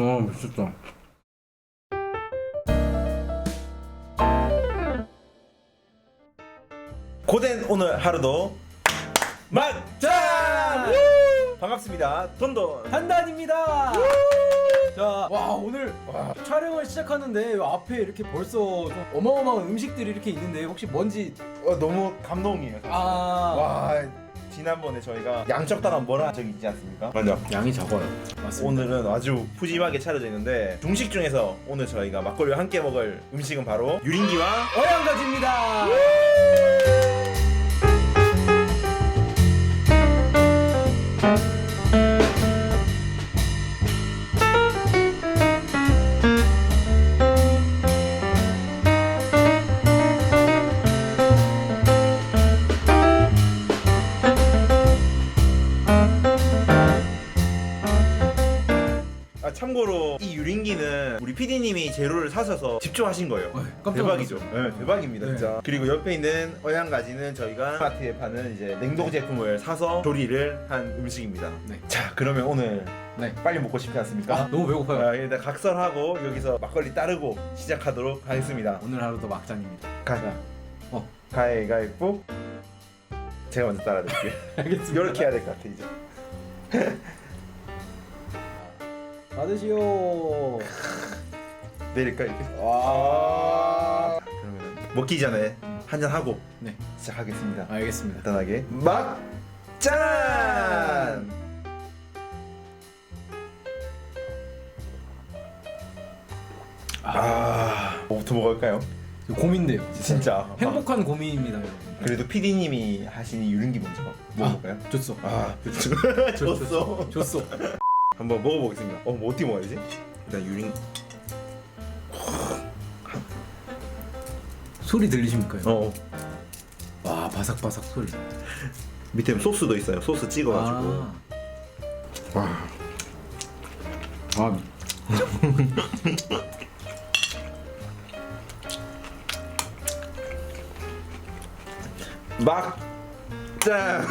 어 미쳤다. 고된 오늘 하루도 막장 짠! 반갑습니다. 돈돈 한단입니다. 자, 와 오늘 촬영을 시작하는데 요 앞에 이렇게 벌써 좀 어마어마한 음식들이 이렇게 있는데 혹시 뭔지 어, 너무 감동이에요. 사실. 아 와 지난번에 저희가 양적당한 뭐라 한 적이 있지 않습니까? 맞아. 양이 적어요. 맞습니다. 오늘은 아주 푸짐하게 차려져 있는데 중식 중에서 오늘 저희가 막걸리와 함께 먹을 음식은 바로 유린기와 어양가지입니다. 재료를 사셔서 직접 하신 거예요. 어이, 깜짝 대박이죠. 네, 대박입니다, 네. 진짜. 그리고 옆에 있는 어양가지는 저희가 마트에 파는 이제 냉동 제품을 사서 조리를 한 음식입니다. 네. 자, 그러면 오늘 네. 빨리 먹고 싶지 않습니까? 아, 너무 배고파요. 아, 일단 각설하고 여기서 막걸리 따르고 시작하도록 하겠습니다. 오늘 하루도 막장입니다. 가, 어. 가위가위뽀. 제가 먼저 따라드릴게요. 알겠습니다. 이렇게 해야 될 것 같아 이제. 받으시오. 내릴까 이렇게. 와. 그러면 먹기 전에 한잔 하고 네, 시작하겠습니다. 알겠습니다. 간단하게 막짠. 아, 뭐부터 먹을까요? 고민돼요. 진짜. 행복한 고민입니다, 여러분. 그래도 PD님이 하신 이 유린기 먼저 먹어볼까요? 줬어. 아, 줬어. 줬어. 줬어. 한번 먹어보겠습니다. 어, 뭐 어떻게 먹어야지? 일단 유린. 소리 들리십니까? 어, 와 바삭바삭 소리. 밑에 소스도 있어요. 소스 찍어가지고. 아. 와. 아. 막 짠.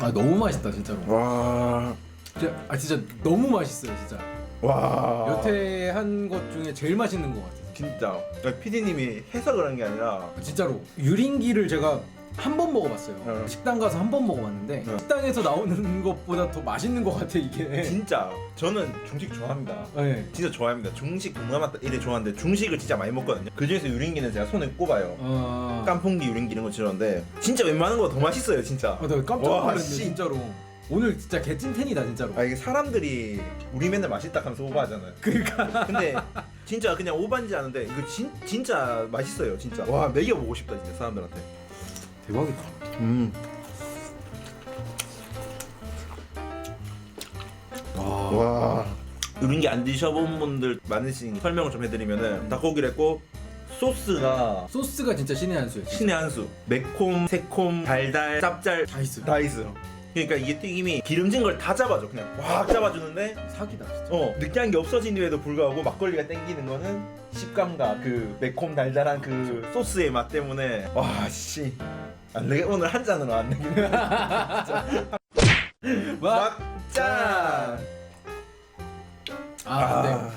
아 너무 맛있다 진짜로. 와. 진짜, 아 진짜 너무 맛있어요 진짜. 와. 여태 한 것 중에 제일 맛있는 것 같아요. 진짜. PD님이 해서 그런 게 아니라 아, 진짜로 유린기를 제가 한 번 먹어봤어요. 어. 식당 가서 한 번 먹어봤는데 어. 식당에서 나오는 것보다 더 맛있는 것 같아 이게. 진짜 저는 중식 좋아합니다. 네. 진짜 좋아합니다. 중식 동남아 이래 좋아하는데 중식을 진짜 많이 먹거든요. 그 중에서 유린기는 제가 손에 꼽아요. 어. 깐풍기 유린기 이런 거 지르는데 진짜 웬만한 거보다 더 맛있어요, 진짜. 아, 나 깜짝 와, 놀랐네 씨. 진짜로. 오늘 진짜 개찐텐이다 진짜로. 아 이게 사람들이 우리 맨날 맛있다 하면서 오버하잖아요. 그러니까. 근데 진짜 그냥 오반지 않은데 이거 진, 진짜 맛있어요, 진짜. 와 먹여보고 싶다 진짜 사람들한테. 대박이다. 음. 와. 와. 유린기 안 드셔본 분들 많으시니 설명을 좀 해드리면은 닭고기를 했고 소스가 소스가 진짜 신의 한 수예요. 진짜. 신의 한 수. 매콤, 새콤, 달달, 짭짤 다 있어요. 다 있어요. 그러니까 이게 튀김이 기름진 걸 다 잡아줘. 그냥 확 잡아주는데 사기다 진짜. 어 느끼한 게 없어지는데도 불구하고 막걸리가 땡기는 거는 식감과 그 매콤 달달한 그 소스의 맛 때문에 와씨 안 되게 오늘 한 잔으로 안 되겠네. 막짠. 아 근데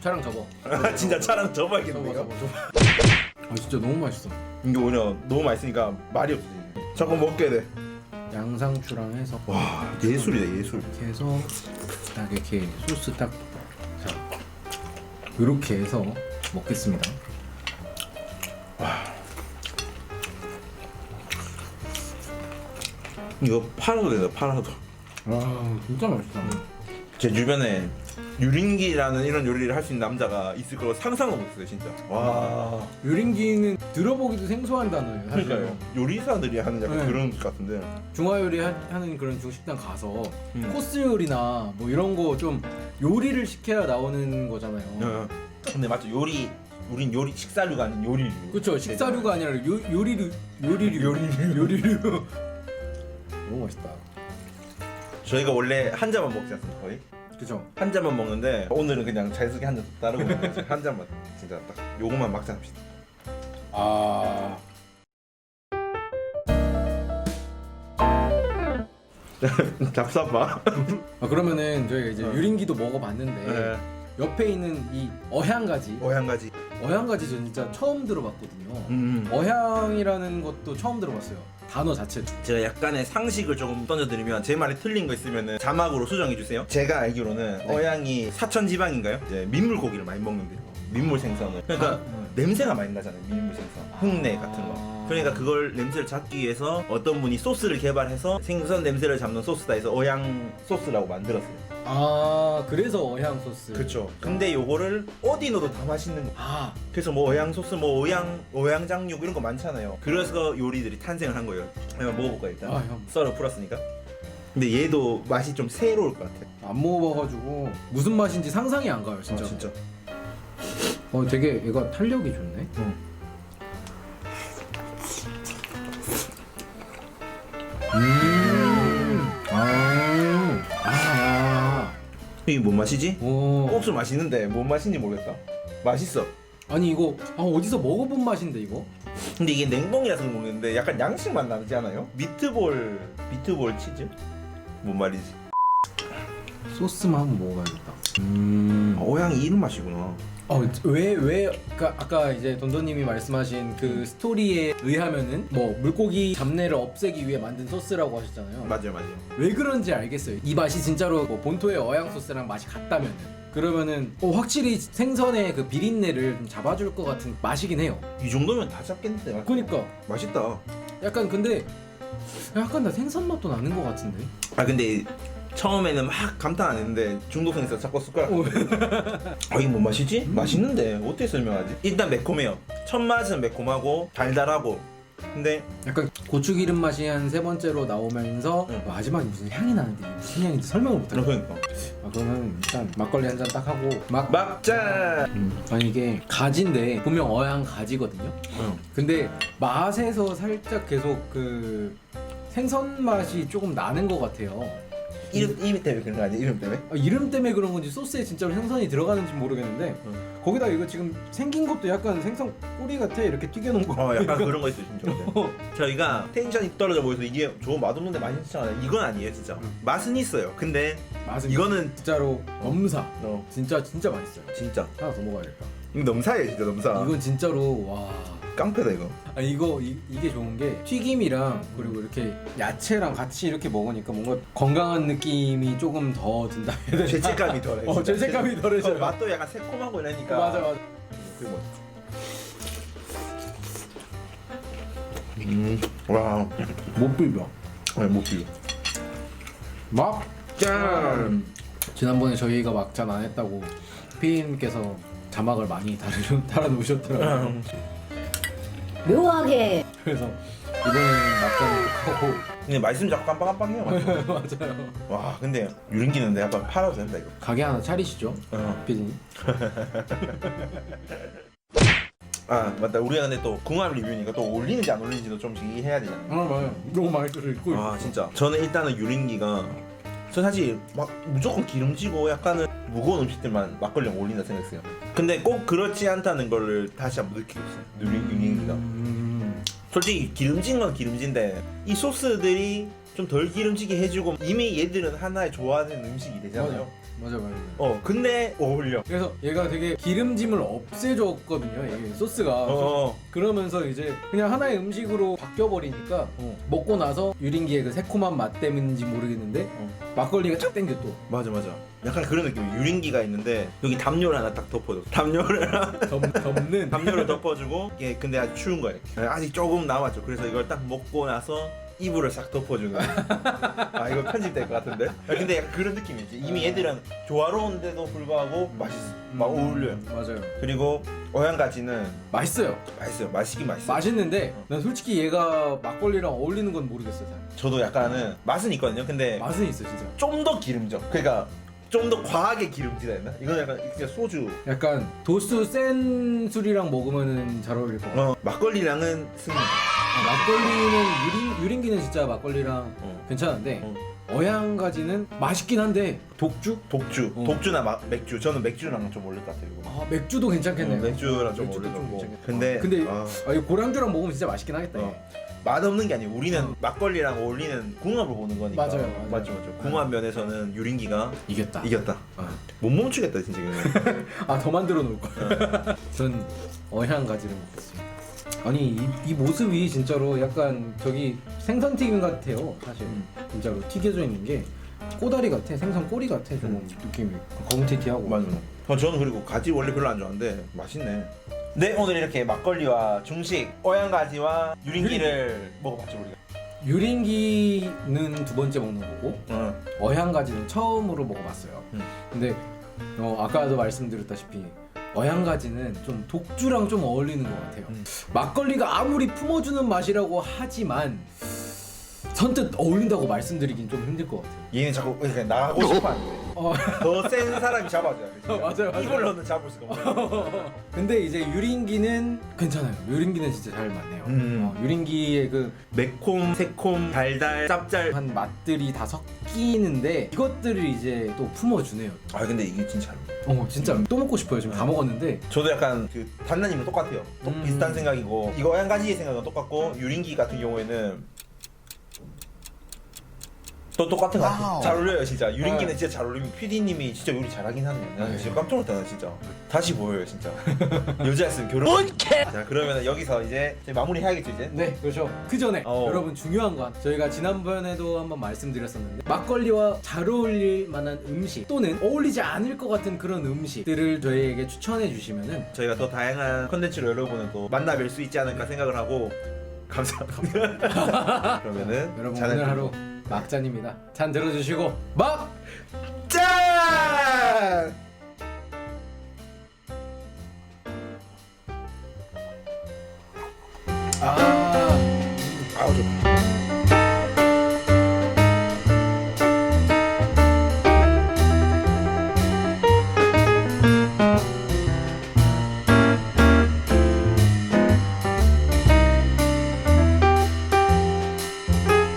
촬영 접어. 아 진짜 차랑 접어 접어야겠네요. 접어 접어. 아 진짜 너무 맛있어. 이게 오히려 너무 맛있으니까 말이 없지. 잠깐 먹게 돼. 양상추랑 해서 와 예술이다 예술. 이렇게 해서 딱 이렇게 소스 딱 자. 이렇게 해서 먹겠습니다. 이거 팔아도 된다 팔아도. 와 진짜 맛있다. 제 주변에 유린기라는 이런 요리를 할 수 있는 남자가 있을 거라고 상상도 못했어요 진짜. 와. 유린기는 들어보기도 생소한 단어예요. 사실. 그러니까요. 요리사들이 하는 약간 네. 그런 것 같은데. 중화 요리 하- 하는 그런 중식당 가서 음. 코스 요리나 뭐 이런 거 좀 요리를 시켜야 나오는 거잖아요. 어. 근데 맞죠 요리 우린 요리 식사류가 아닌 요리류. 그렇죠. 식사류가 아니라 요, 요리류 요리류 요리류. 요리류. 너무 맛있다. 저희가 원래 한 잔만 먹지 않습니까 거의? 그죠? 한 잔만 먹는데 오늘은 그냥 자연스럽게 한잔 따르고 먹는 거지. 한 잔만 진짜 딱 요것만 막자 합시다. 아 잡숴봐. 아, 그러면은 저희가 이제 어. 유린기도 먹어봤는데 네. 옆에 있는 이 어향가지 오향가지. 어향가지 저 진짜 처음 들어봤거든요. 음. 어향이라는 것도 처음 들어봤어요. 단어 자체도. 제가 약간의 상식을 조금 던져드리면 제 말이 틀린 거 있으면 자막으로 수정해 주세요. 제가 알기로는 네. 어양이 사천 지방인가요? 이제 민물 고기를 많이 먹는데요. 민물 생선을. 그러니까 아, 음. 냄새가 많이 나잖아요. 생선. 흙내 같은 거. 아. 그러니까 그걸 냄새를 잡기 위해서 어떤 분이 소스를 개발해서 생선 냄새를 잡는 소스다 해서 어양 소스라고 만들었어요. 아 그래서 어향 소스. 그렇죠. 근데 요거를 어디 넣어도 다 맛있는 거. 아 그래서 뭐 어양 소스, 뭐 어양 어양 장육 이런 거 많잖아요. 그래서 요리들이 탄생을 한 거예요. 한번 먹어볼까 일단. 아, 형. 썰어 풀었으니까. 근데 얘도 맛이 좀 새로울 것 같아. 안 먹어봐가지고 무슨 맛인지 상상이 안 가요 진짜. 아, 진짜. 어 되게 얘가 탄력이 좋네. 응. 음. 아. 아. 이게 뭔 맛이지? 오. 옥수 맛있는데 뭔 맛인지 모르겠다. 맛있어. 아니 이거 아, 어디서 먹어본 맛인데 이거? 근데 이게 냉동이라서 모르겠는데 약간 양식 맛 나지 않아요? 미트볼 미트볼 치즈? 뭔 말이지? 소스만 한번 먹어봐야겠다. 음. 아, 오양 이 이런 맛이구나. 어왜왜 그러니까 아까 이제 돈도님이 말씀하신 그 스토리에 의하면은 뭐 물고기 잡내를 없애기 위해 만든 소스라고 하셨잖아요. 맞아요, 맞아요. 왜 그런지 알겠어요. 이 맛이 진짜로 뭐 본토의 어양 소스랑 맛이 같다면은 그러면은 어, 확실히 생선의 그 비린내를 좀 잡아줄 것 같은 맛이긴 해요. 이 정도면 다 잡겠는데. 그러니까 맛있다. 약간 근데 약간 나 생선 맛도 나는 것 같은데. 아 근데 처음에는 막 감탄 안 했는데 중독성 있어 자꾸 숟가락. 어. 아 이게 뭔 맛이지? 맛있는데 어떻게 설명하지? 일단 매콤해요. 첫 맛은 매콤하고 달달하고. 근데 약간 고추 기름 맛이 한 세 번째로 나오면서 응. 마지막에 무슨 향이 나는데 이게 무슨 향인지 설명을 못해. 그러니까 아, 그러면 일단 막걸리 한 잔 딱 하고 막 막자. 아니 이게 가지인데 분명 어양 가지거든요. 응. 근데 맛에서 살짝 계속 그 생선 맛이 조금 나는 것 같아요. 이름 이름 때문에 그런 거 아니야? 이름 때문에? 아, 이름 때문에 그런 건지 소스에 진짜로 생선이 들어가는지 모르겠는데 응. 거기다 이거 지금 생긴 것도 약간 생선 꼬리 같아 이렇게 튀겨놓은 거. 어 약간 그런 거 있어요 진짜. 저희가 텐션이 떨어져 보여서 이게 좋은 맛없는데 맛있잖아요. 이건 아니에요 진짜. 응. 맛은 있어요. 근데 맛은 이거는 진짜로 넘사. 어 진짜 진짜 맛있어요. 진짜 하나 더 먹어야겠다. 이거 넘사예요 진짜 넘사. 이건 진짜로 와. 깡패다 이거. 아 이거 이, 이게 좋은 게 튀김이랑 그리고 이렇게 야채랑 같이 이렇게 먹으니까 뭔가 건강한 느낌이 조금 더 든다 해야 되나? 죄책감이 덜해. 어 진짜. 죄책감이 덜해져요. 어, 맛도 약간 새콤하고 이러니까. 맞아 맞아. 그리고 음, 와, 못 비벼. 네, 못 비벼. 막 짠. 지난번에 저희가 막잔 안 했다고 피디님께서 자막을 많이 달아 달아 놓으셨더라고요. 묘하게 그래서 이번에는 막잔을 하고 근데 말씀 자꾸 깜빡깜빡해요. 맞아요. 와, 근데 유린기는 내가 한번 팔아도 된다 이거. 가게 하나 차리시죠, 어. 피디님. 아 맞다. 우리가 근데 또 궁합 리뷰니까 또 올리는지 안 올리는지도 좀 해야 되잖아. 아 맞아요. 너무 많이 들고 아 진짜. 저는 일단은 유린기가 저 사실 막 무조건 기름지고 약간은 무거운 음식들만 막걸리랑 올린다 생각했어요. 근데 꼭 그렇지 않다는 거를 다시 한번 느끼고 있어요. 유린, 유린기가. 음, 솔직히 기름진 건 기름진데 이 소스들이 좀 덜 기름지게 해주고 이미 얘들은 하나의 좋아하는 음식이 되잖아요. 맞아 맞아. 어 근데 어울려. 그래서 얘가 되게 기름짐을 없애줬거든요. 이게 소스가. 어. 그러면서 이제 그냥 하나의 음식으로 바뀌어 버리니까 어. 먹고 나서 유린기의 그 새콤한 맛 때문인지 모르겠는데 어. 막걸리가 쫙 땡겨 또. 맞아 맞아. 약간 그런 느낌. 유린기가 있는데 여기 담요를 하나 딱 덮어줘. 담요를 덮, 덮는. 담요를 덮어주고 이게 근데 아직 추운 거예요. 아직 조금 남았죠. 그래서 이걸 딱 먹고 나서 이불을 싹 덮어주는. 아 이거 편집될 것 같은데. 아, 근데 약간 그런 느낌이지. 이미 얘들은 조화로운데도 불구하고 맛있어. 막 어울려요. 음, 맞아요. 그리고 어양가지는 맛있어요. 맛있어요. 맛있긴 맛있어. 요 맛있는데 난 솔직히 얘가 막걸리랑 어울리는 건 모르겠어요. 잘. 저도 약간은 맛은 있거든요. 근데 맛은 있어 진짜. 좀 더 기름져. 그러니까 좀 더 과하게 기름지다 했나? 이건 약간 그냥 소주. 약간 도수 센 술이랑 먹으면은 잘 어울릴 것 같아. 어 막걸리랑은 승리. 막걸리는 유린 유린기는 진짜 막걸리랑 어. 괜찮은데 어. 어양가지는 맛있긴 한데 독주? 독주, 어. 독주나 마, 맥주. 저는 맥주랑 좀 어울릴 것 같아요. 이거. 아 맥주도 괜찮겠네요. 어, 맥주랑 좀 맥주도 어울리고. 괜찮겠다. 근데 근데 아, 아, 이 고량주랑 먹으면 진짜 맛있긴 하겠다. 어. 맛없는 게 아니고 우리는 막걸리랑 어울리는 궁합을 보는 거니까. 맞아요, 맞아요. 맞죠, 맞죠. 궁합 면에서는 유린기가 이겼다. 이겼다. 어. 못 멈추겠다 진짜. 이거는. 아더 만들어 놓을 걸. 전 어향가지를 먹겠습니다. 아니 이, 이 모습이 진짜로 약간 저기 생선 튀김 같아요. 사실 음. 진짜로 튀겨져 있는 게 꼬다리 같아. 생선 꼬리 같아. 좀 음. 느낌이 검티티하고. 맞아. 어, 저는 그리고 가지 원래 별로 안 좋아하는데 맛있네. 네 오늘 이렇게 막걸리와 중식 어양가지와 유린기를 먹어봤죠 우리가. 유린기는 두 번째 먹는 거고 어. 어향가지는 처음으로 먹어봤어요. 음. 근데 어, 아까도 말씀드렸다시피 어향가지는 좀 독주랑 좀 어울리는 것 같아요. 음. 막걸리가 아무리 품어주는 맛이라고 하지만 선뜻 어울린다고 말씀드리긴 좀 힘들 것 같아요. 얘는 자꾸 그러니까 나가고 싶어 하는데 어, 더 센 사람이 잡아줘야 돼. 진짜. 어, 맞아요, 맞아요. 이걸로는 잡을 수가 없어. 근데 이제 유린기는 괜찮아요. 유린기는 진짜 잘 맞네요. 음. 어, 유린기의 그 매콤, 새콤, 달달, 짭짤. 한 맛들이 다 섞이는데 이것들을 이제 또 품어주네요. 아 근데 이게 진짜. 어 진짜 또 먹고 싶어요. 지금 다 먹었는데 저도 약간 그 단나님은 똑같아요. 또 음. 비슷한 생각이고 이거 어양가지의 생각은 똑같고 유린기 같은 경우에는 또 똑같은 것 같아요. 잘 어울려요 진짜. 유린기는 네. 진짜 잘 어울리면 PD님이 진짜 요리 잘하긴 하네요. 나 네. 진짜 깜짝 놀랐다 나 진짜. 다시 보여요 진짜. 여자였으면 결혼. 자 그러면 여기서 이제 이제 마무리 해야겠죠 이제. 네 그렇죠. 그 전에 어. 여러분 중요한 건 저희가 지난번에도 한번 말씀드렸었는데 막걸리와 잘 어울릴 만한 음식 또는 어울리지 않을 것 같은 그런 음식들을 저희에게 추천해 주시면은 저희가 더 다양한 컨텐츠로 여러분을 또 만나뵐 수 있지 않을까 생각을 하고 감사합니다. 그러면은 여러분 오늘 하루 막잔입니다. 잔 들어주시고 막 짠! 아. 아우 좋다.